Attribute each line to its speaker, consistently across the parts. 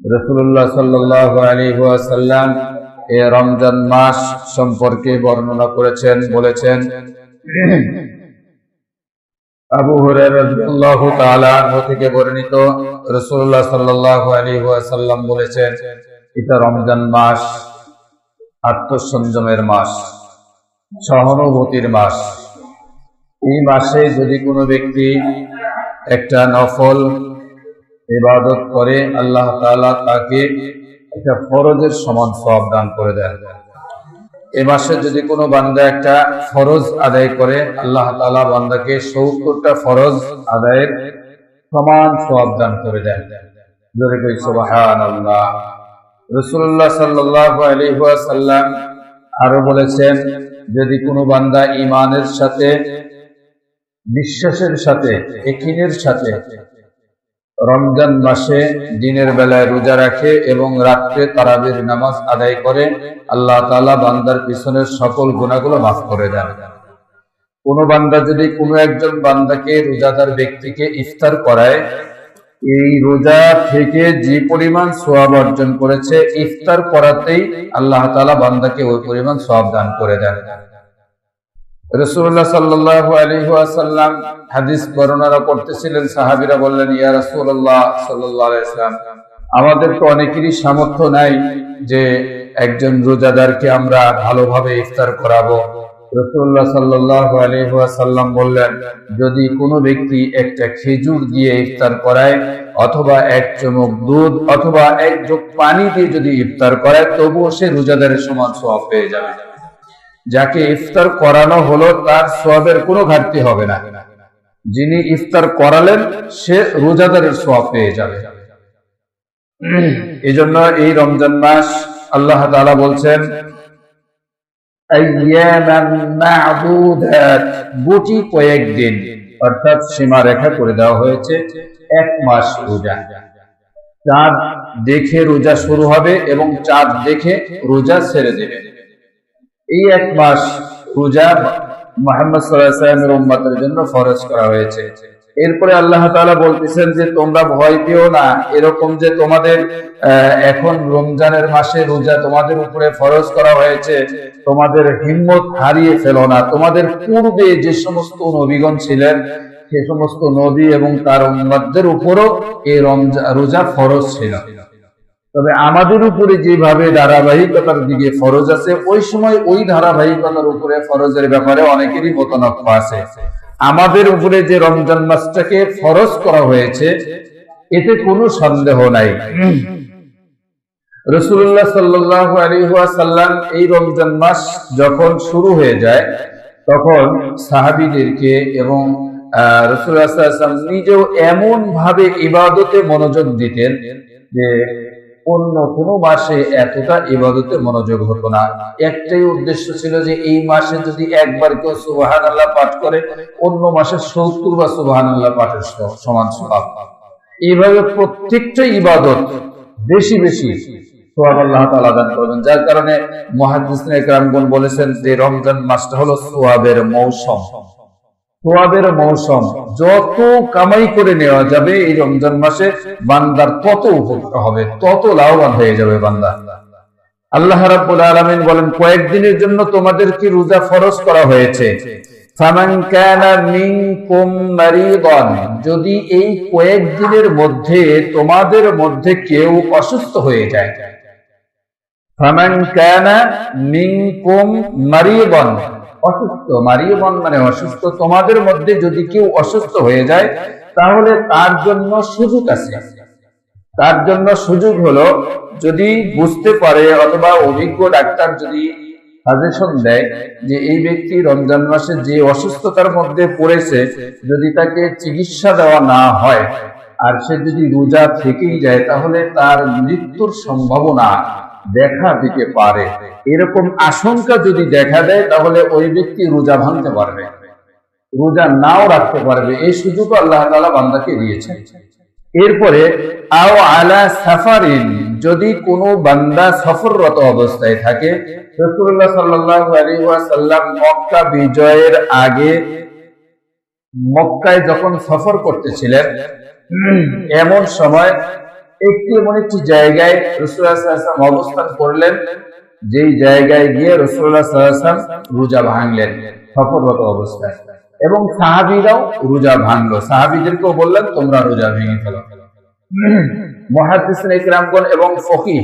Speaker 1: রসুল্লাহ সাল্লাহ সাল্লাম এ রমজান মাস সম্পর্কে বর্ণনা করেছেন, বলেছেন। আবু হুরায়রাহ তাআলা থেকে বর্ণিত রসুল্লাহ সাল্লাহ সাল্লাম বলেছেন, এটা রমজান মাস, আত্মসংযমের মাস, সহানুভূতির মাস। এই মাসে যদি কোনো ব্যক্তি একটা নফল ইবাদত করে আল্লাহ তাআলা তাকে একটা ফরজের সমান সব দান করে দেন। এ মাসে যদি কোনো বান্দা একটা ফরজ আদায় করে, আল্লাহ তাআলা বান্দাকে সত্তরটা ফরজ আদায়ের সমান সব দান করে দেন। জোরে কই, সুবহানাল্লাহ। রাসূলুল্লাহ সাল্লাল্লাহু আলাইহি ওয়াসাল্লাম আরও বলেছেন, যদি কোনো বান্দা ইমানের সাথে, বিশ্বাসের সাথে একিনের সাথে রমজান মাসে দিনের বেলায় রোজা রাখে এবং রাত্রে তারাবির নামাজ আদায় করে, আল্লাহ তালা বান্দার পিছনের সকল গুণাগুলো মাফ করে দেন। কোন বান্দা যদি কোনো একজন বান্দাকে, রোজাদার ব্যক্তিকে ইফতার করায়, এই রোজা থেকে যে পরিমাণ সোয়াব অর্জন করেছে, ইফতার করাতেই আল্লাহ তালা বান্দাকে ওই পরিমাণ সোয়াব দান করে দেন। রসুল্লাহ সাল্লাল্লাহু আলাইহি ওয়াসাল্লাম হাদিস বর্ণনা করতেছিলেন, সাহাবীরা বললেন, ইয়া রাসূলুল্লাহ সাল্লাল্লাহু আলাইহি আমাদের তো অনেকেরই সামর্থ্য নাই যে একজন রোজাদারকে আমরা ভালোভাবে ইফতার করাবো। রসুল্লাহ সাল্লাল্লাহু আলাইহি ওয়াসাল্লাম বললেন, যদি কোনো ব্যক্তি একটা খেজুর দিয়ে ইফতার করায়, অথবা এক চমক দুধ, অথবা এক যোগ পানি দিয়ে যদি ইফতার করায়, তবুও সে রোজাদারের সমান সওয়াব পেয়ে যাবে। যাকে ইফতার করানো হলো তার সোয়াবের কোনো ঘাটতি হবে না। যিনি ইফতার করালেন, সে রোজাদারের সোয়াব পেয়ে যাবে। এই জন্য এই রমজান মাস আল্লাহ তাআলা বলছেন গুটি কয়েকদিন অর্থাৎ সীমা রেখা করে দেওয়া হয়েছে, এক মাস রোজা। চাঁদ দেখে রোজা শুরু হবে এবং চাঁদ দেখে রোজা ছেড়ে দেবে। এই এক মাস রোজা মোহাম্মদ সাল্লামের উম্মাতের জন্য ফরজ করা হয়েছে। এরপরে আল্লাহ বলতেছেন যে, তোমরা ভয় পেও না। এরকম যে তোমাদের এখন রমজানের মাসে রোজা তোমাদের উপরে ফরজ করা হয়েছে, তোমাদের হিম্মত হারিয়ে ফেলো না। তোমাদের পূর্বে যে সমস্ত নবীগণ ছিলেন, সে সমস্ত নবী এবং তার উম্মাদদের উপরও এই রমজা, রোজা ফরজ ছিল। তবে আমাদের উপরে যেভাবে ধারাবাহিকতার দিকে ফরজ আছে, ওই সময় ওই ধারাবাহিকতার উপরে ফরজের ব্যাপারে অনেকেরই মতনক্য আছে। আমাদের উপরে যে রমজান মাসটাকে ফরজ করা হয়েছে, এতে কোনো সন্দেহ নাই। রসুল্লাহ সাল্লাহ আলিহাসাল্লাম এই রমজান মাস যখন শুরু হয়ে যায়, তখন সাহাবিদেরকে এবং রসুল্লাহাম নিজেও এমন ভাবে ইবাদতে মনোযোগ দিতেন যে অন্য কোনো মাসে এতটা ইবাদতে মনোযোগ হতো না। একটাই উদ্দেশ্য ছিল যে এই মাসে যদি একবার কেউ সুবাহান আল্লাহ পাঠ করে, অন্য মাসে সত্তর বা সুবাহান আল্লাহ পাঠের সমান স্বভাব এইভাবে প্রত্যেকটা ইবাদত বেশি বেশি সোহাব আল্লাহ তালা দান করবেন। যার কারণে মহাদিস বলেছেন যে রমজান মাসটা হলো সোহাবের মৌসুম। সোয়াবের মৌসুম, যত কামাই করে নেওয়া যাবে এই রমজান মাসে বান্দার তত উপকার হবে, তত লাভবান হয়ে যাবে বান্দা। আল্লাহ রাব্বুল আলামিন বলেন, কয়েকদিনের জন্য তোমাদেরকে রোজা ফরজ করা হয়েছে। যদি এই কয়েকদিনের মধ্যে তোমাদের মধ্যে কেউ অসুস্থ হয়ে যায়। ফামান কানা মিনকুম মারিদান অসুস্থ মারিয়মন মানে অসুস্থ, তোমাদের মধ্যে যদি কেউ অসুস্থ হয়ে যায়, তাহলে তার জন্য সুযোগ আছে। তার জন্য সুযোগ হলো, যদি বুঝতে পারে অথবা অভিজ্ঞ ডাক্তার যদি সাজেশন দেয় যে এই ব্যক্তি রমজান মাসে যে অসুস্থতার মধ্যে পড়েছে, যদি তাকে চিকিৎসা দেওয়া না হয়, আর সে যদি রোজা থেকেই যায়, তাহলে তার মৃত্যুর সম্ভাবনা দেখা দিতে পারে। এরকম আশঙ্কা যদি দেখা দেয়, তাহলে ওই ব্যক্তি রোজা ভাঙতে পারবে। রোজা নাও রাখতে পারবে। এই সুযোগ আল্লাহ তালা বান্দাকে দিয়েছেন। এরপরে, আও আলা সাফারিন, যদি কোনো বান্দা সফররত অবস্থায় থাকে রসুল্লাহ ওয়াসাল্লাম মক্কা বিজয়ের আগে মক্কায় যখন সফর করতেছিলেন, এমন সময় একটি এমন একটি জায়গায় রসুল্লাহ সাল্লাম অবস্থান করলেন, যেই জায়গায় গিয়ে রসুল্লাহ সাল্লাম রোজা ভাঙলেন, সফররত অবস্থায়। এবং সাহাবিরাও রোজা ভাঙলো। সাহাবিদেরকেও বললেন, তোমরা রোজা ভেঙে ফেলো। ইকরামগণ এবং ফকিহ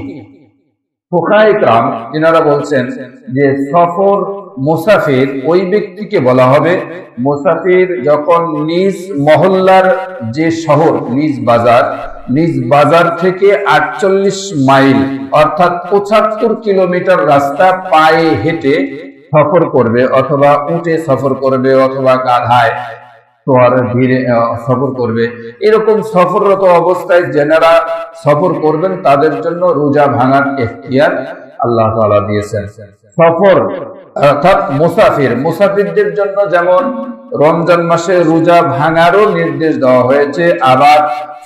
Speaker 1: ফুকা ইকরাম তিনারা বলছেন যে সফর মুসাফির ওই ব্যক্তিকে বলা হবে, মুসাফির যখন নিজ মহল্লার যে শহর, নিজ বাজার নিজ বাজার থেকে আটচল্লিশ মাইল, অর্থাৎ পঁচাত্তর কিলোমিটার রাস্তা পায়ে হেঁটে সফর করবে অথবা উঠে সফর করবে অথবা গাধায় ধীরে সফর করবে। এরকম সফররত অবস্থায় যেনারা সফর করবেন, তাদের জন্য রোজা ভাঙার এখতিয়ার আল্লাহ দিয়েছেন। সফর অর্থাৎ মুসাফির, মুসাফিরদের জন্য যেমন রমজান মাসে রোজা ভাঙারও নির্দেশ দেওয়া হয়েছে, আবার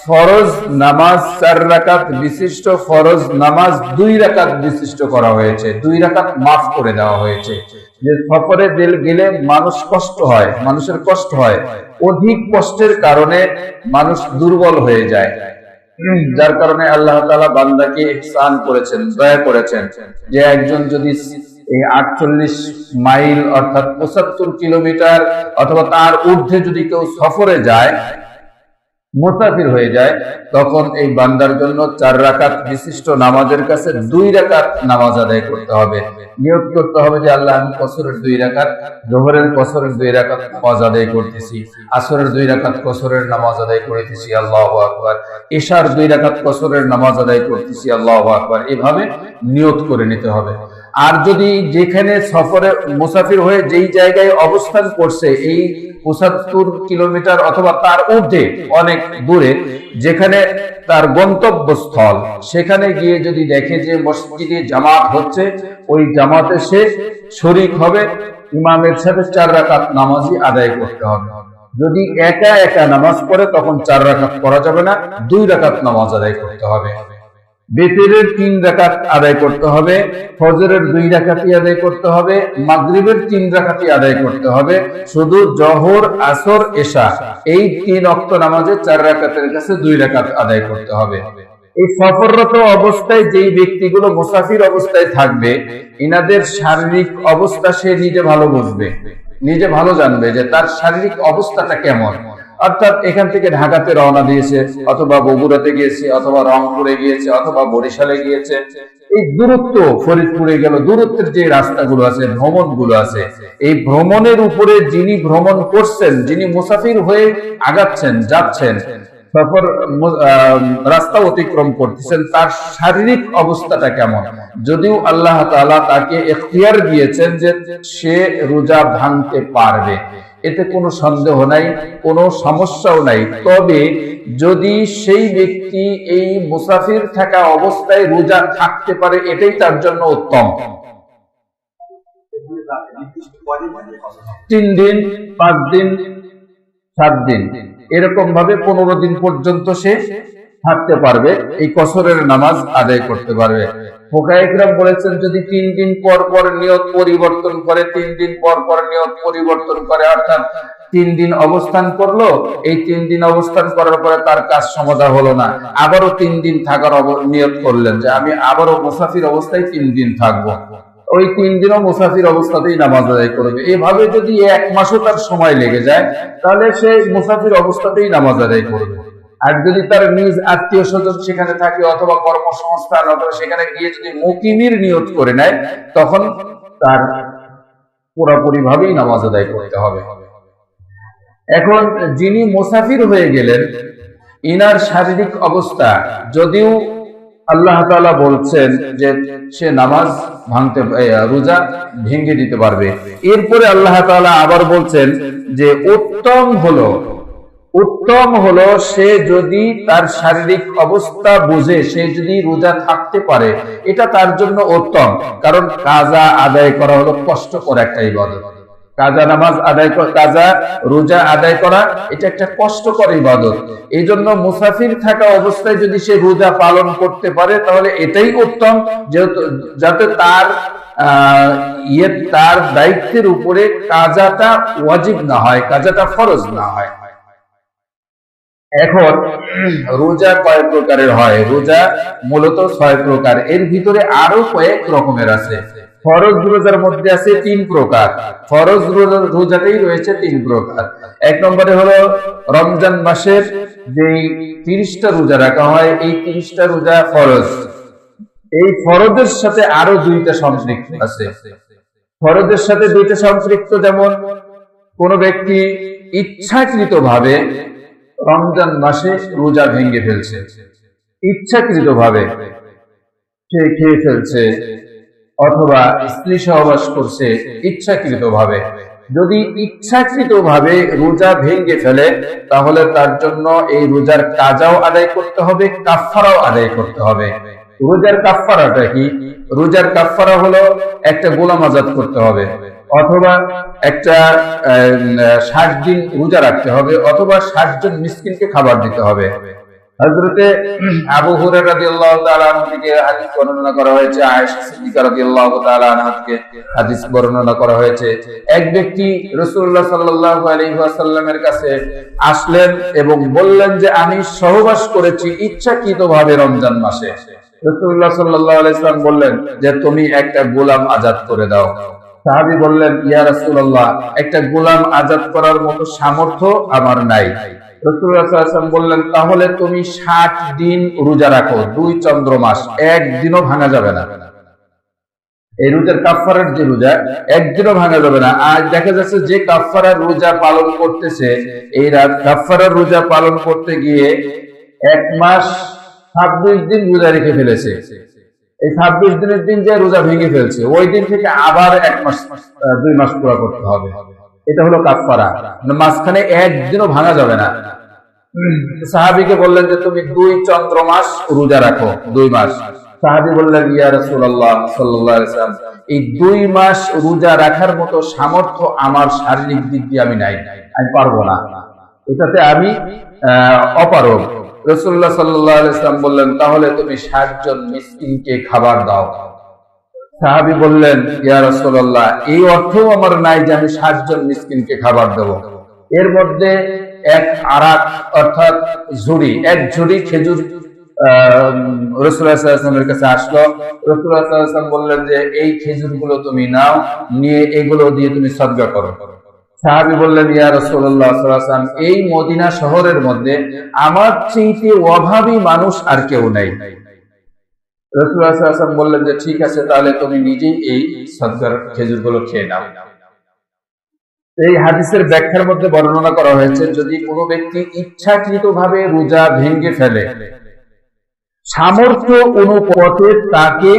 Speaker 1: ফরজ নামাজ চার রাকাত বিশিষ্ট ফরজ নামাজ দুই রাকাত বিশিষ্ট করা হয়েছে, দুই রাকাত মাফ করে দেওয়া হয়েছে। যে সফরে দিল গেলে মানুষ কষ্ট হয়, মানুষের কষ্ট হয়, অধিক কষ্টের কারণে মানুষ দুর্বল হয়ে যায়। যার কারণে আল্লাহ তাআলা বান্দাকে ইহসান করেছেন, দয়া করেছেন যে একজন যদি এই আটচল্লিশ মাইল অর্থাৎ পঁচাত্তর কিলোমিটার অথবা তার ঊর্ধ্বে যদি কেউ সফরে যায়, মুসাফির হয়ে যায়, তখন এই বান্দার জন্য চার রাকাত বিশিষ্ট নামাজের কাছে দুই রাকাত নামাজ আদায় করতে হবে। নিয়োগ করতে হবে যে, আল্লাহ, আমি কসরের দুই রাকাত, জোহরের কসরের দুই রাকাত নামাজ আদায় করতেছি, আসরের দুই রাকাত কসরের নামাজ আদায় করতেছি, আল্লাহ আকবর। ঈশার দুই রাকাত কসরের নামাজ আদায় করতেছি, আল্লাহ আকবার। এভাবে নিয়োগ করে নিতে হবে। আর যদি যেখানে সফরে মুসাফির হয়ে যেই জায়গায় অবস্থান করছে, এই পঁচাত্তর কিলোমিটার অথবা তার ঊর্ধ্বে অনেক দূরে, যেখানে তার গন্তব্যস্থল, সেখানে গিয়ে যদি দেখে যে মসজিদে জামাত হচ্ছে, ওই জামাতে সে শরিক হবে, ইমামের সাথে চার রাকাত নামাজই আদায় করতে হবে। যদি একা একা নামাজ পড়ে, তখন চার রাকাত করা যাবে না, দুই রাকাত নামাজ আদায় করতে হবে। বেতেরের তিন রাকাত আদায় করতে হবে, ফজরের দুই রাকাতি আদায় করতে হবে, মাগরিবের তিন রাকাতি আদায় করতে হবে, শুধু জহর, আসর, এশা, এই তিন অক্ত নামাজে চার রাকাতের কাছে দুই রাকাত আদায় করতে হবে। এই সফররত অবস্থায় যেই ব্যক্তিগুলো মুসাফির অবস্থায় থাকবে, ইনাদের শারীরিক অবস্থা সে নিজে ভালো বুঝবে, নিজে ভালো জানবে যে তার শারীরিক অবস্থাটা কেমন। অর্থাৎ এখান থেকে ঢাকাতে রওনা দিয়েছে, অথবা বগুড়াতে গিয়েছে, অথবা রংপুরে গিয়েছে, অথবা বরিশালে গিয়েছে। এই দূরত্ব ফরিদপুরে গেল। দূরত্বের যে রাস্তাগুলো আছে ভ্রমণগুলো আছে, এই ভ্রমণের উপরে যিনি ভ্রমণ করছেন, যিনি মুসাফির হয়ে আগাচ্ছেন, যাচ্ছেন, তারপর রাস্তা অতিক্রম করতেছেন, তার শারীরিক অবস্থাটা কেমন? যদিও আল্লাহ তাকে এখতিয়ার দিয়েছেন যে সে রোজা ভাঙতে পারবে। এতে কোনো সন্দেহ নাই, কোনো সমস্যাও নাই। তবে যদি সেই ব্যক্তি এই মুসাফির থাকা অবস্থায় রোজা থাকতে পারে, এটাই তার জন্য উত্তম। তিন দিন, পাঁচ দিন, সাত দিন এরকম ভাবে পনেরো দিন পর্যন্ত সে থাকতে পারবে, এই কসরের নামাজ আদায় করতে পারবে। ফোকাইকরাম বলেছেন, যদি তিন দিন পর পর নিয়ত পরিবর্তন করে, তিন দিন পর পর নিয়ত পরিবর্তন করে, অর্থাৎ তিন দিন অবস্থান করল, এই তিন দিন অবস্থান করার পরে তার কাজ সমাধা হলো না। আবারও তিন দিন থাকার করলেন যে আমি আবারও মুসাফির অবস্থায় তিন দিন থাকব। ওই তিন দিনও মুসাফির অবস্থাতেই নামাজ আদায় করবে। এভাবে যদি এক মাসও তার সময় লেগে যায়, তাহলে সে মুসাফির অবস্থাতেই নামাজ আদায় করবে। আর যদি তার নিজ আত্মীয় স্বজন সেখানে থাকে অথবা কর্মসংস্থান অথবা সেখানে গিয়ে যদি মুকিমির নিয়ত করে নেয়, তখন তার পুরোপুরি ভাবেই নামাজ আদায় করতে হবে। এখন যিনি মুসাফির হয়ে গেলেন, ইনার শারীরিক অবস্থা, যদিও আল্লাহ তাআলা বলছেন যে সে নামাজ ভাঙতে রোজা ভেঙে দিতে পারবে। এরপরে আল্লাহ তাআলা আবার বলছেন যে উত্তম হলো উত্তম হলো সে যদি তার শারীরিক অবস্থা বুঝে, সে যদি রোজা থাকতে পারে, এটা তার জন্য উত্তম। কারণ কাজা আদায় করা হলো একটা ইবাদত। কাজা নামাজ আদায় করা, কাজা রোজা আদায় করা, এটা একটা কষ্টকর ইবাদত। এই জন্য মুসাফির থাকা অবস্থায় যদি সে রোজা পালন করতে পারে, তাহলে এটাই উত্তম, যেহেতু, যাতে তার ইয়ে তার দায়িত্বের উপরে কাজাটা ওয়াজিব না হয়, কাজাটা ফরজ না হয়। এখন রোজা কয় প্রকারের হয়? রোজা মূলত ছয় প্রকার। এর ভিতরে আরও কয়েক রকমের আছে। ফরজ রোজার মধ্যে আছে তিন প্রকার। ফরজ রোজা- রোজাতেই রয়েছে তিন প্রকার। এক নম্বরে হলো রমজান মাসের যে তিরিশটা রোজা রাখা হয়, এই তিরিশটা রোজা ফরজ। এই ফরজের সাথে আরও দুইটা সম্পৃক্ত আছে। ফরজের সাথে দুইটা সম্পৃক্ত যেমন কোন ব্যক্তি ইচ্ছাকৃত ভাবে রমজান মাসে রোজা ভেঙে ফেলছে। ইচ্ছাকৃত ভাবে সে খেয়ে ফেলছে অথবা স্ত্রী সহবাস করছে ইচ্ছাকৃত ভাবে যদি ইচ্ছাকৃত ভাবে রোজা ভেঙে ফেলে, তাহলে তার জন্য এই রোজার কাজাও আদায় করতে হবে কাফারাও আদায় করতে হবে। রোজার কাফারাটা কি? রোজার কাফারা হলো একটা গোলাম আজাদ করতে হবে, অথবা একটা ষাট দিন রোজা রাখতে হবে, অথবা ষাট জন মিসকিনকে খাবার দিতে হবে। হযরতে আবু বর্ণনা করা হয়েছে এক ব্যক্তি কাছে আসলেন এবং বললেন যে, আমি সহবাস করেছি ইচ্ছাকৃতভাবে রমজান মাসে। রাসূলুল্লাহ সাল্লাল্লাহু আলাইহি বললেন যে, তুমি একটা গোলাম আজাদ করে দাও। সাহাবী বললেন, ইয়া একটা গোলাম আজাদ করার মতো সামর্থ্য আমার নাই। বললেন, তাহলে তুমি 60 দিন রোজা রাখো, দুই চন্দ্র মাস, একদিনও ভাঙা যাবে না। এই রোজার কাফারার যে রোজা, একদিনও ভাঙা যাবে না। আজ দেখা যাচ্ছে যে কাফারার রোজা পালন করতেছে, এই রাত কাফারার রোজা পালন করতে গিয়ে এক মাস ছাব্বিশ দিন রোজা রেখে ফেলেছে। এই ছাব্বিশ দিনের দিন যে রোজা ভেঙে ফেলছে, ওই দিন থেকে আবার এক মাস দুই মাস পুরা করতে হবে। এটা হলো কাফারা মানে মাঝখানে একদিনও ভাঙা যাবে না। সাহাবিকে বললেন যে, তুমি দুই চন্দ্র মাস রোজা রাখো, দুই মাস। সাহাবি বললেন, ইয়া এই দুই মাস রোজা রাখার মতো সামর্থ্য আমার শারীরিক দিক দিয়ে আমি নাই। আমি পারব না। এটাতে আমি অপারগ। রাসূলুল্লাহ সাল্লাল্লাহু আলাইহি বললেন, তাহলে তুমি 60 জন মিসকিনকে খাবার দাও। সাহাবি বললেন, ইয়া রাসূলুল্লাহ, এই অর্থও আমার নাই যে আমি 60 জন মিসকিনকে খাবার দেব। এর মধ্যে এক আরাক অর্থাৎ ঝুড়ি, এক ঝুড়ি খেজুর রসুলের কাছে আসলো। রসুল্লাহাম বললেন যে, এই খেজুরগুলো তুমি নাও, নিয়ে এগুলো দিয়ে তুমি সদ্গা করো। সাহাবি বললেন, ইয়া রসুল্লাহ সাল্লাম এই মদিনা শহরের মধ্যে আমার চেয়েতে অভাবী মানুষ আর কেউ নেই। রসুল্লাহাম বললেন যে, ঠিক আছে, তাহলে তুমি নিজেই এই সদ্গার খেজুরগুলো খেয়ে নাও। এই হাদিসের ব্যাখ্যার মধ্যে বর্ণনা করা হয়েছে, যদি কোনো ব্যক্তি ইচ্ছাকৃত ভাবে রোজা ভেঙে ফেলে, সামর্থ্য অনুপথে তাকে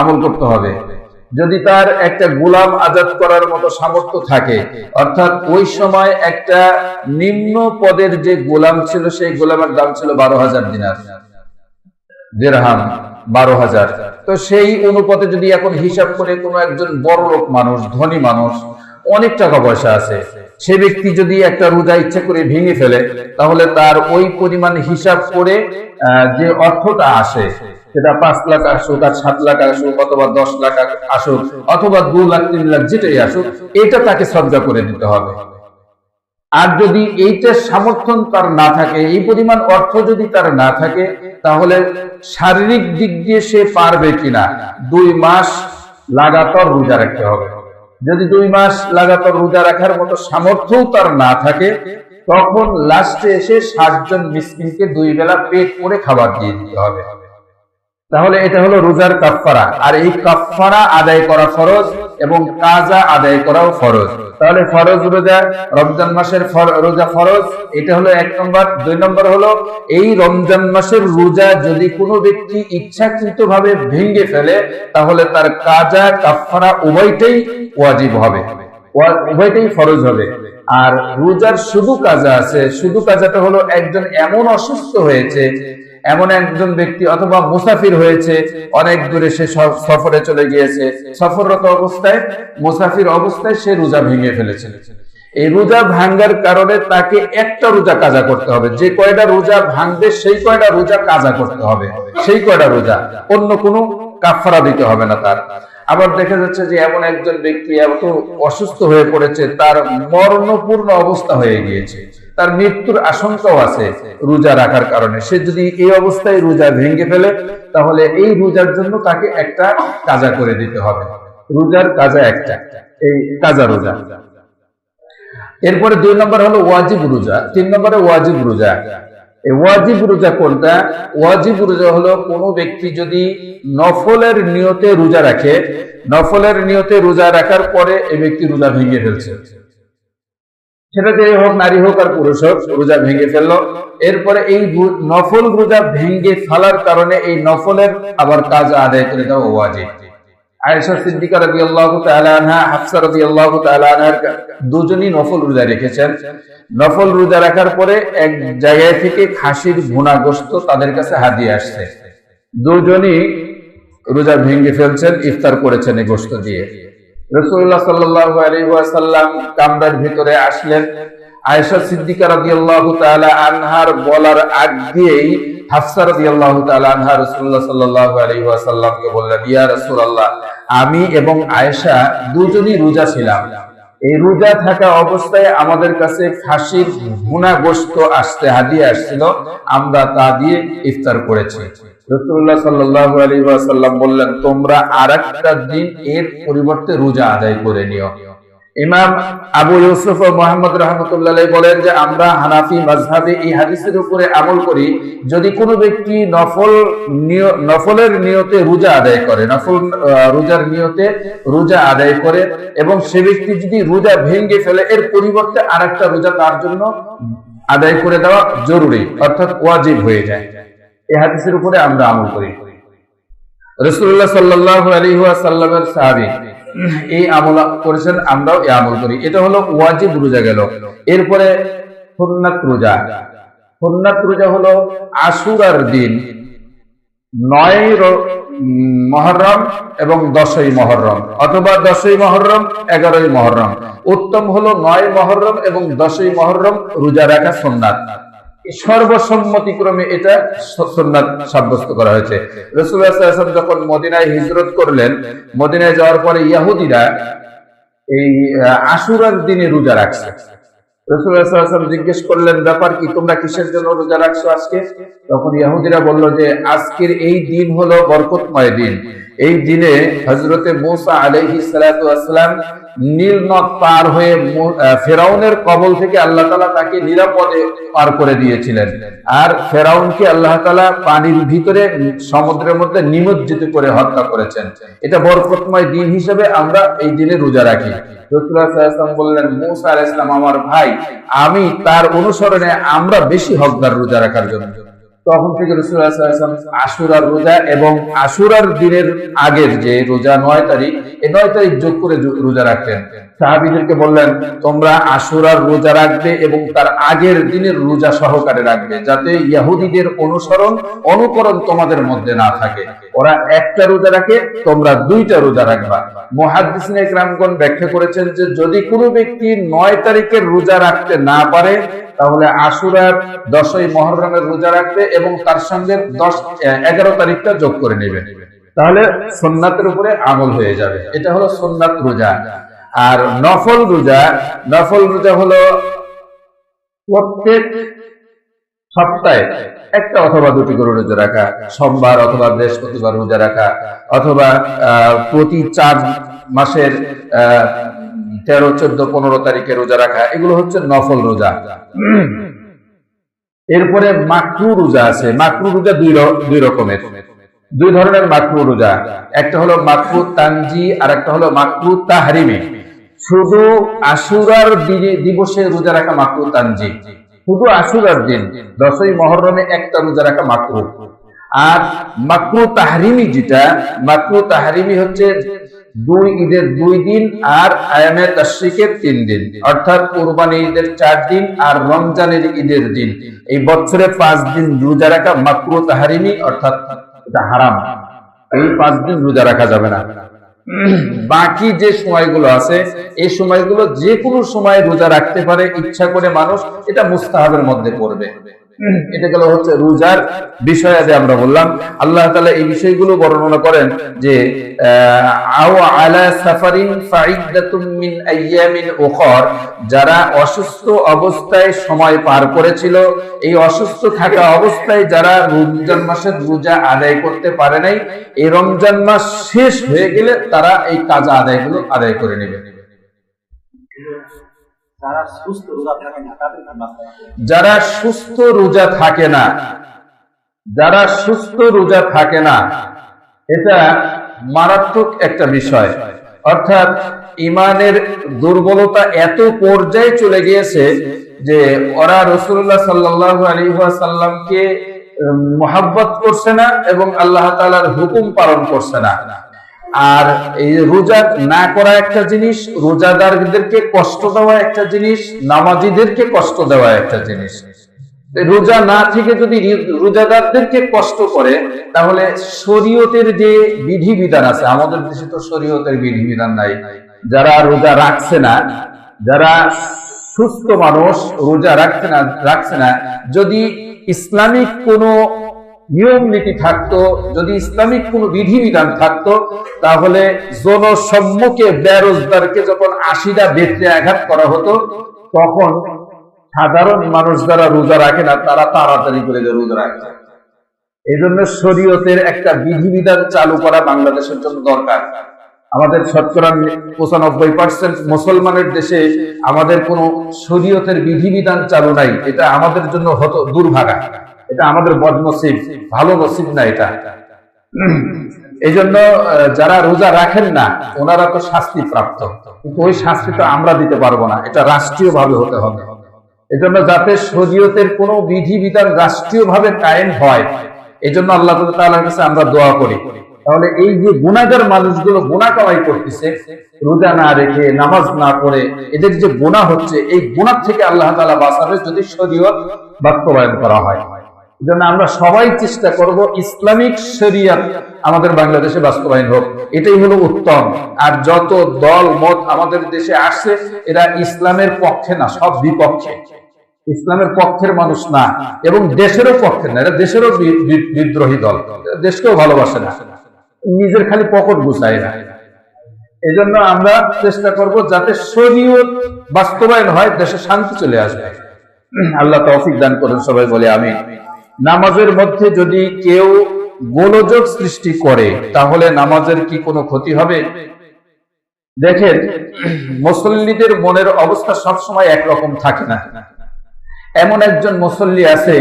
Speaker 1: আমল করতে হবে। যদি তার একটা গোলাম আজাদ করার মতো সামর্থ্য থাকে, অর্থাৎ ওই সময় একটা নিম্ন পদের যে গোলাম ছিল, সেই গোলামের দাম ছিল বারো হাজার দিনার। দেড়হাম, বারো হাজার। তো সেই অনুপাতে যদি এখন হিসাব করে কোনো একজন বড় লোক মানুষ, ধনী মানুষ, অনেক টাকা পয়সা আছে, সে ব্যক্তি যদি একটা রোজা ইচ্ছা করে ভেঙে ফেলে, তাহলে তার ওই পরিমাণ হিসাব করে যে অর্থটা আসে সেটা পাঁচ লাখ আসুক আর সাত লাখ আসুক অথবা দশ লাখ আসুক অথবা দু লাখ, তিন লাখ, যেটাই আসুক, এটা তাকে শ্রদ্ধা করে দিতে হবে। আর যদি এইটার সমর্থন তার না থাকে, এই পরিমাণ অর্থ যদি তার না থাকে, তাহলে শারীরিক দিক দিয়ে সে পারবে কিনা, দুই মাস লাগাতার রোজা রাখতে হবে। যদি দুই মাস লাগাতার রোজা রাখার মতো সামর্থ্য তার না থাকে, তখন লাস্টে এসে ষাট জন মিসকিনকে দুই বেলা পেট করে খাবার দিয়ে দিতে হবে। তাহলে এটা হলো রোজার কাফফারা। আর এই কাফফারা আদায় করা ফরজ এবং কাজা আদায় করাও ফরজ। তাহলে ফরজ রোজা, রমজান মাসের রোজা ফরজ, এটা হলো এক নম্বর। দুই নম্বর হলো, এই রমজান মাসের রোজা যদি কোনো ব্যক্তি ইচ্ছাকৃত ভাবে ভেঙে ফেলে, তাহলে তার কাজা, কাফফারা উভয়টাই ওয়াজিব হবে। উভয়টাই ফরজ হবে। আর রোজার শুধু কাজা আছে, শুধু কাজাটা হলো একজন এমন অসুস্থ হয়েছে, এমন একজন ব্যক্তি অথবা মুসাফির হয়েছে, অনেক দূরে সে সফরে চলে গিয়েছে। সফররত অবস্থায়, মুসাফির অবস্থায় সে রোজা ভেঙে ফেলেছে। এই রোজা ভাঙ্গার কারণে তাকে একটা রোজা কাজা করতে হবে। যে কয়টা রোজা ভাঙবে, সেই কয়টা রোজা কাজা করতে হবে। সেই কয়টা রোজা অন্য কোনো কাফারা দিতে হবে না তার। আবার দেখা যাচ্ছে যে এমন একজন ব্যক্তি এত অসুস্থ হয়ে পড়েছে, তার মরণপূর্ণ অবস্থা হয়ে গিয়েছে। তার মৃত্যুর আশঙ্কাও আছে রোজা রাখার কারণে। সে যদি এই অবস্থায় রোজা ভেঙে ফেলে, তাহলে এই রোজার জন্য তাকে একটা কাজা করে দিতে হবে। রোজার কাজা একটা, এই কাজা রোজা। এরপরে দুই নম্বর হলো ওয়াজিব রোজা। তিন নম্বরে ওয়াজিব রোজা। ওয়াজিব রোজা কোনটা? ওয়াজিব রোজা হলো কোনো ব্যক্তি যদি নফলের নিয়তে রোজা রাখে, নফলের নিয়তে রোজা রাখার পরে এই ব্যক্তি রোজা ভেঙে ফেলছে। সেটা যে হোক নারী হোক আর পুরুষ হোক, রোজা ভেঙে ফেলল। এরপরে এই নফল রোজা ভেঙে ফেলার কারণে এই নফলের আবার কাজ আদায় করে দেওয়া ওয়াজিব। আয়েশা সিদ্দিকা রাদিয়াল্লাহু তাআলা আনহা, হাফসা রাদিয়াল্লাহু তাআলা আনহার দুজনই নফল রোজা রেখেছেন। নফল রোজা রাখার পরে এক জায়গায় থেকে খাসির ভুনা গোশত তাদের কাছে হাদিয়ে আসছে। দুজনই রোজা ভেঙে ফেলছেন, ইফতার করেছেন এই গোশত দিয়ে। রাসূলুল্লাহ সাল্লাল্লাহু আলাইহি কামরার ভিতরে আসলেন। আয়েশা সিদ্দিকা রাদিয়াল্লাহু তাআলা আনহার বলার আগ দিয়েই হাফসা রাদিয়াল্লাহু তাআলা আনহা রাসূলুল্লাহ সাল্লাল্লাহু আলাইহি ওয়াসাল্লামকে বললেন, ইয়া রাসূলুল্লাহ, আমি এবং আয়েশা দুজনই রোজা ছিলাম। এই রোজা থাকা অবস্থায় আমাদের কাছে ভুনা গোশত আসতে হাদিয়ে আসছিল। আমরা তা দিয়ে ইফতার করেছি। রসুল্লাহ ওয়াসাল্লাম বললেন, তোমরা আরেকটা দিন এর পরিবর্তে রোজা আদায় করে নিও। ইমাম আবু ইউসুফ ও মোহাম্মদ রহমতুল্লাহ বলেন যে আমরা হানাফি মাযহাবে এই হাদিসের উপরে আমল করি যদি কোনো ব্যক্তি নফল নফলের নিয়তে রোজা আদায় করে, নফল রোজার নিয়তে রোজা আদায় করে এবং সে ব্যক্তি যদি রোজা ভেঙে ফেলে, এর পরিবর্তে আরেকটা রোজা তার জন্য আদায় করে দেওয়া জরুরি, অর্থাৎ ওয়াজিব হয়ে যায়। এই হাদিসের উপরে আমরা আমল করি। রসুল্লাহ সাল্লাহ আলহিহাসাল্লামের সাহাবি এই আমল করেছেন, আমরাও এই আমল করি। এটা হলো ওয়াজিব রোজা গেল। এরপরে সুন্নাত রোজা। সুন্নাত রোজা হলো আশুরার দিন, নয় মহরম এবং দশই মহরম, অথবা দশই মহরম, এগারোই মহরম। উত্তম হলো নয় মহরম এবং দশই মহরম রোজা রাখা সোননাথ সর্বসম্মতিক্রমে এটা স- সাব্যস্ত করা হয়েছে। রসুল্লাহ সাল্লাল্লাহু আলাইহি ওয়াসাল্লাম যখন মদিনায় হিজরত করলেন, মদিনায় যাওয়ার পরে ইহুদিরা এই আশুরার দিনে রোজা রাখছে। জিজ্ঞেস করলেন, ব্যাপার কি, তোমরা কিসের জন্য রোজা রাখছো আজকে? তখন ইহুদিরা বলল যে, আজকের এই দিন হলো বরকতময় দিন। এই দিনে হজরতে মুসা আলাইহি সালাতু আসসালাম নীল নদ পার হয়ে ফেরাউনের কবল থেকে আল্লাহ তাআলা তাকে নিরাপদে পার করে দিয়েছিলেন। আর ফেরাউনকে আল্লাহ তাআলা পানির ভিতরে সমুদ্রের মধ্যে নিমজ্জিত করে হত্যা করেছেন। এটা বরকতময় দিন হিসেবে আমরা এই দিনে রোজা রাখি। বললেন, মুসা আলাইহিস সালাম আমার ভাই, আমি তার অনুসরণে আমরা বেশি হকদার রোজা রাখার জন্য। তখন থেকে রসুলাম আশুরার রোজা এবং আশুরার দিনের আগের যে রোজা নয় তারিখ এই নয় তারিখ যোগ করে রোজা রাখতেন। সাহাবিদেরকে বললেন, তোমরা আশুরার রোজা রাখবে এবং তার আগের দিনের রোজা সহকারে রাখবে, যাতে ইহুদিদের অনুসরণ অনুকরণ তোমাদের মধ্যে না থাকে। ওরা একটা রোজা রাখে, তোমরা দুইটা রোজা রাখবা। মুহাদ্দিসিন ইকরামগণ ব্যাখ্যা করেছেন যে, যদি কোনো ব্যক্তি নয় তারিখের রোজা রাখতে না পারে, তাহলে আশুরার দশই মহরমের রোজা রাখবে এবং তার সঙ্গে দশ, এগারো তারিখটা যোগ করে নেবে। তাহলে সোননাথের উপরে আমল হয়ে যাবে। এটা হলো সোননাথ রোজা। আর নফল রোজা নফল রোজা হলো প্রত্যেক সপ্তাহে একটা অথবা দুটি করে রোজা রাখা, সোমবার অথবা বৃহস্পতিবার রোজা রাখা, অথবা প্রতি চার মাসের তেরো, চোদ্দ, পনেরো তারিখে রোজা রাখা, এগুলো হচ্ছে নফল রোজা। এরপরে মাকরু রোজা আছে। মাকরু রোজা দুই দুই রকমের। দুই ধরনের মাকরু রোজা। একটা হলো মাকরু তানজি আর একটা হলো মাকরু তাহারিমি। শুধু আশুরার দিবসে রোজা রাখা মাকরু তানজি শুধু আশুরার দিন, দশই মহরমে একটা রোজা রাখা মাকরু আর মাকরু তাহারিমি যেটা মাকরু তাহারিমি হচ্ছে দুই ঈদের দুই দিন আর আয়ামে তাশরিকের তিন দিন। অর্থাৎ কোরবানি ঈদের চার দিন আর রমজানের ঈদের দিন। এই বছরে পাঁচ দিন রোজা রাখা মাকরু তাহারিমি, অর্থাৎ এটা হারাম। এই পাঁচ দিন রোজা রাখা যাবে না। বাকি যে সময়গুলো আছে, এই সময়গুলো যে কোনো সময় রোজা রাখতে পারে, ইচ্ছা করে মানুষ এটা মুস্তাহাবের মধ্যে পড়বে। এটা গেল হচ্ছে রোজার বিষয় আজ আমরা বললাম। আল্লাহ তাআলা এই বিষয়গুলো বর্ণনা করেন যে যারা অসুস্থ অবস্থায় সময় পার করেছিল, এই অসুস্থ থাকা অবস্থায় যারা রমজান মাসের রোজা আদায় করতে পারে নাই, এই রমজান মাস শেষ হয়ে গেলে তারা এই কাজা আদায়গুলো আদায় করে নেবে।
Speaker 2: যারা সুস্থ রোজা থাকে না?
Speaker 1: যারা সুস্থ রোজা থাকে না এটা মারাত্মক একটা বিষয় অর্থাৎ ইমানের দুর্বলতা এত পর্যায়ে চলে গিয়েছে যে ওরা রসুল্লাহ সাল্লাহ আলী সাল্লামকে মোহাব্বত করছে না এবং আল্লাহ তালার হুকুম পালন করছে না আর এই রোজা না করা একটা জিনিস, রোজাদারদেরকে কষ্ট দেওয়া একটা জিনিস, নামাজিদেরকে কষ্ট দেওয়া একটা জিনিস। রোজা না থেকে যদি রোজাদারদেরকে কষ্ট করে, তাহলে শরীয়তের যে বিধিবিধান আছে, আমাদের দেশে তো শরীয়তের বিধিবিধান নাই, যারা রোজা রাখছে না, যারা সুস্থ মানুষ রোজা রাখছে না রাখছে না, যদি ইসলামিক কোনো নিয়ম নীতি থাকতো, যদি ইসলামিক কোনো বিধিবিধান থাকতো, তাহলে জনসম্মুখে বেরোজগারকে যখন আশিটা বেত্রে আঘাত করা হতো, তখন সাধারণ মানুষ যারা রোজা রাখে না, তারা তাড়াতাড়ি করে রোজা রাখে। এই জন্য শরীয়তের একটা বিধিবিধান চালু করা বাংলাদেশের জন্য দরকার। আমাদের শতকরা পঁচানব্বই পার্সেন্ট মুসলমানের দেশে আমাদের কোনো শরীয়তের বিধিবিধান চালু নাই। এটা আমাদের জন্য হতো দুর্ভাগা। এটা আমাদের বদনসিব, ভালো নসিব না এটা। এই জন্য যারা রোজা রাখেন না, ওনারা তো শাস্তি প্রাপ্ত। কিন্তু ওই শাস্তি তো আমরা দিতে পারব না, এটা রাষ্ট্রীয় ভাবে হতে হবে। এজন্য যাতে কোনো বিধিবিধান রাষ্ট্রীয় ভাবে কায়েম হয় আল্লাহ কাছে আমরা দোয়া করি। তাহলে এই যে গুণাগার মানুষগুলো গুণা কামাই করতেছে, রোজা না রেখে, নামাজ না পড়ে, এদের যে গুণা হচ্ছে, এই গুণার থেকে আল্লাহ তাআলা বাঁচাবে যদি বাস্তবায়ন করা হয়। জন্য আমরা সবাই চেষ্টা করব ইসলামিক শরিয়াত আমাদের বাংলাদেশে বাস্তবায়ন হোক। এটাই হলো উত্তম। আর যত দল, মত আমাদের দেশে আসছে, এরা ইসলামের পক্ষে না, সব বিপক্ষে। ইসলামের পক্ষের মানুষ না, এবং দেশেরও পক্ষে না, এরা দেশেরও বিদ্রোহী দল। দেশকেও ভালোবাসে না। নিজের খালি পকট গুছায় না। এই জন্য আমরা চেষ্টা করব যাতে শরীয়ত বাস্তবায়ন হয়, দেশে শান্তি চলে আসবে। আল্লাহ তৌফিক দান করেন, সবাই বলে আমি নামাজের মধ্যে যদি কেউ গোলযোগ সৃষ্টি করে, তাহলে নামাজের কি কোনো ক্ষতি হবে? দেখেন, মুসল্লিদের মনের অবস্থা সবসময় একরকম থাকে না। এমন একজন মুসল্লি আছে,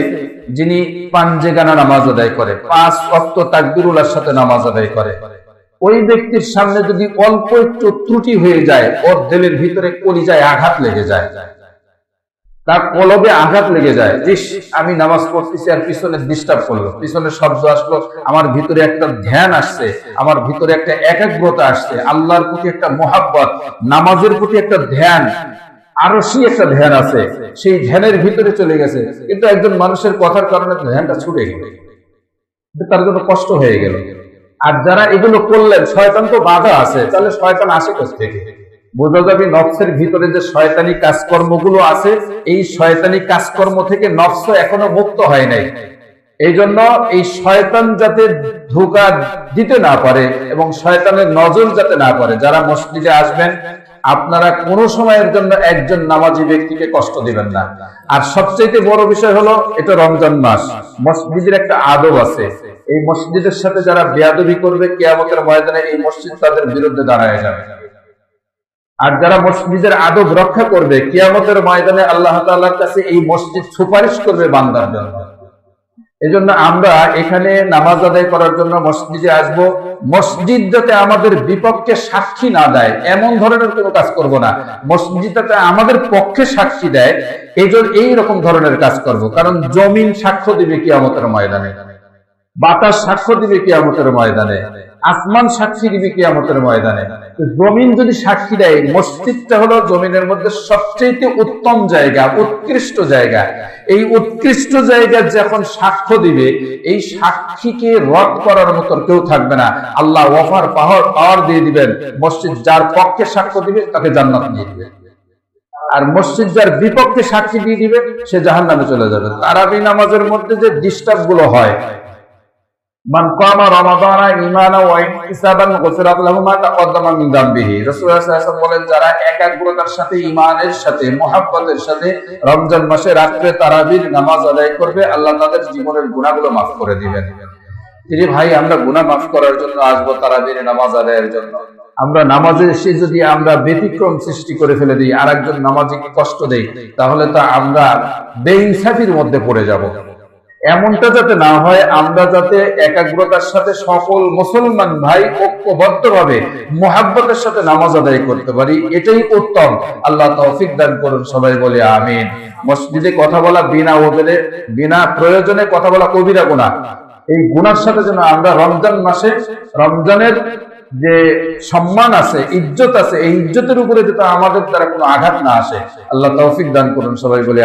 Speaker 1: যিনি পাঞ্জে গানা নামাজ আদায় করে, পাঁচ অক্ত তাকবিরুল্লার সাথে নামাজ আদায় করে। ওই ব্যক্তির সামনে যদি অল্প একটু ত্রুটি হয়ে যায়, ওর দিলের ভিতরে কলিজায় আঘাত লেগে যায়। তার কলবে আঘাত লেগে যায়। আমি নামাজ পড়তেছি আর পিছনে ডিস্টার্ব করল। পিছনে শব্দ আসলো, আমার ভিতরে একটা ধ্যান আসছে, আমার ভিতরে একটা একাগ্রতা আসছে, আল্লাহর প্রতি একটা মোহাব্বত, নামাজের প্রতি একটা ধ্যান, আরও সেই একটা ধ্যান আছে, সেই ধ্যানের ভিতরে চলে গেছে। কিন্তু একজন মানুষের কথার কারণে ধ্যানটা ছুটে গেল। তার জন্য কষ্ট হয়ে গেল। আর যারা এগুলো করলেন, শয়তান তো বাধা আছে, তাহলে শয়তান আসে কোথা থেকে বোঝা যাবে নফসের ভিতরে যে শয়তানি কাজকর্মগুলো আছে, এই শয়তানি কাজকর্ম থেকে নফস এখনও মুক্ত হয় নাই। এই জন্য এই শয়তান যাতে ধোকা দিতে না পারে এবং শয়তানের নজর যাতে না পারে যারা মসজিদে আসবেন, আপনারা কোনো সময়ের জন্য একজন নামাজি ব্যক্তিকে কষ্ট দিবেন না। আর সবচেয়ে বড় বিষয় হলো, এটা রমজান মাস। মসজিদের একটা আদব আছে। এই মসজিদের সাথে যারা বেয়াদবি করবে, কেয়ামতের ময়দানে এই মসজিদ তাদের বিরুদ্ধে দাঁড়ায় যাবে। আর যারা মসজিদের আদব রক্ষা করবে, কিয়ামতের ময়দানে আল্লাহ তাআলার কাছে এই মসজিদ সুপারিশ করবে বান্দার জন্য। এজন্য আমরা এখানে নামাজ আদায় করার জন্য মসজিদে আসব। মসজিদ যাতে আমাদের বিপক্ষে সাক্ষী না দেয়, এমন ধরনের কোনো কাজ করব না। মসজিদ যাতে আমাদের পক্ষে সাক্ষী দেয় এই জন্য এইরকম ধরনের কাজ করব। কারণ জমিন সাক্ষ্য দিবে কিয়ামতের ময়দানে। বাতাস সাক্ষ্য দিবে কিয়ামতের ময়দানে, আসমান সাক্ষী দিবে কিয়ামতের ময়দানে। জমিন যদি সাক্ষী দেয়, মসজিদটা হলো জমিনের মধ্যে সবচেয়ে উত্তম জায়গা, উৎকৃষ্ট জায়গা। এই উৎকৃষ্ট জায়গা যখন সাক্ষ্য দিবে, এই সাক্ষীকে রদ করার মতো কেউ থাকবে না। আল্লাহ ওয়াফার পাওয়ার পাওয়ার দিয়ে দিবেন। মসজিদ যার পক্ষে সাক্ষ্য দিবে, তাকে জান্নাত দিয়ে দিবে। আর মসজিদ যার বিপক্ষে সাক্ষী দিয়ে দিবে, সে জাহান নামে চলে যাবে। তারাবি নামাজের মধ্যে যে ডিস্টার্বগুলো হয় যারা একাগ্রতার সাথে, ঈমানের সাথে সাথে রমজান মাসে তারাবির নামাজ আদায় করবে, আল্লাহ তাদের জীবনের গুনাহগুলো মাফ করে দিবেন। ভাই, আমরা গুনাহ মাফ করার জন্য আসব তারাবির নামাজ আদায়ের জন্য। আমরা নামাজে এসে যদি আমরা ব্যতিক্রম সৃষ্টি করে ফেলে দিই আর একজন নামাজিকে কষ্ট দেই, তাহলে তো আমরা বেইনসাফির মধ্যে পড়ে যাব। এমনটা যাতে না হয়, আমরা যাতে একাগ্রতার সাথে সকল মুসলমান ভাই ঐক্যবদ্ধ ভাবে মোহাব্বতের সাথে নামাজ আদায় করতে পারি, এটাই উত্তম। আল্লাহ তৌফিক দান করুন, সবাই বলে আমিন। মসজিদে কথা বলা বিনা ওবেলে বিনা প্রয়োজনে কথা বলা কবিরা গুণা এই গুণার সাথে যেন আমরা রমজান মাসে, রমজানের যে সম্মান আছে, ইজ্জত আছে, এই ইজ্জতের উপরে যেটা আমাদের দ্বারা কোনো আঘাত না আসে। আল্লাহ তৌফিক দান করুন, সবাই বলে।